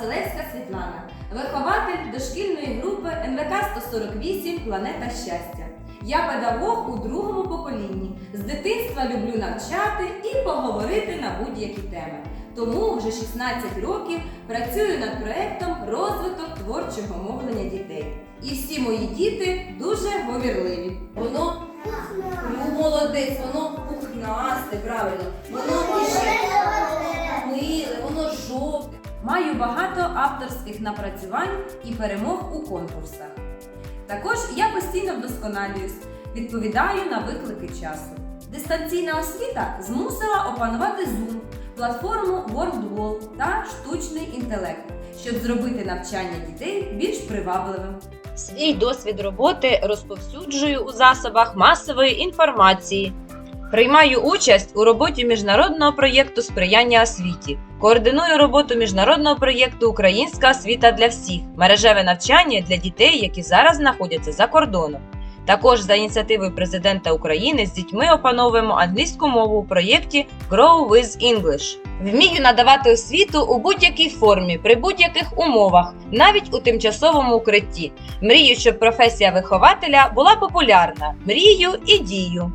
Василевська Світлана, вихователь дошкільної групи НВК 148 Планета щастя. Я педагог у другому поколінні. З дитинства люблю навчати і поговорити на будь-які теми. Тому вже 16 років працюю над проєктом розвиток творчого мовлення дітей. І всі мої діти дуже говірливі. Воно ну, молодець, воно пухнасте, правильно. Воно миле, воно жовте. Маю багато авторських напрацювань і перемог у конкурсах. Також я постійно вдосконалююсь, відповідаю на виклики часу. Дистанційна освіта змусила опанувати Zoom, платформу WorldWall та штучний інтелект, щоб зробити навчання дітей більш привабливим. Свій досвід роботи розповсюджую у засобах масової інформації. Приймаю участь у роботі міжнародного проєкту сприяння освіті. Координую роботу міжнародного проєкту Українська освіта для всіх мережеве навчання для дітей, які зараз знаходяться за кордоном. Також за ініціативою президента України з дітьми опановуємо англійську мову у проєкті Grow with English. Вмію надавати освіту у будь-якій формі, при будь-яких умовах, навіть у тимчасовому укритті. Мрію, щоб професія вихователя була популярна. Мрію і дію.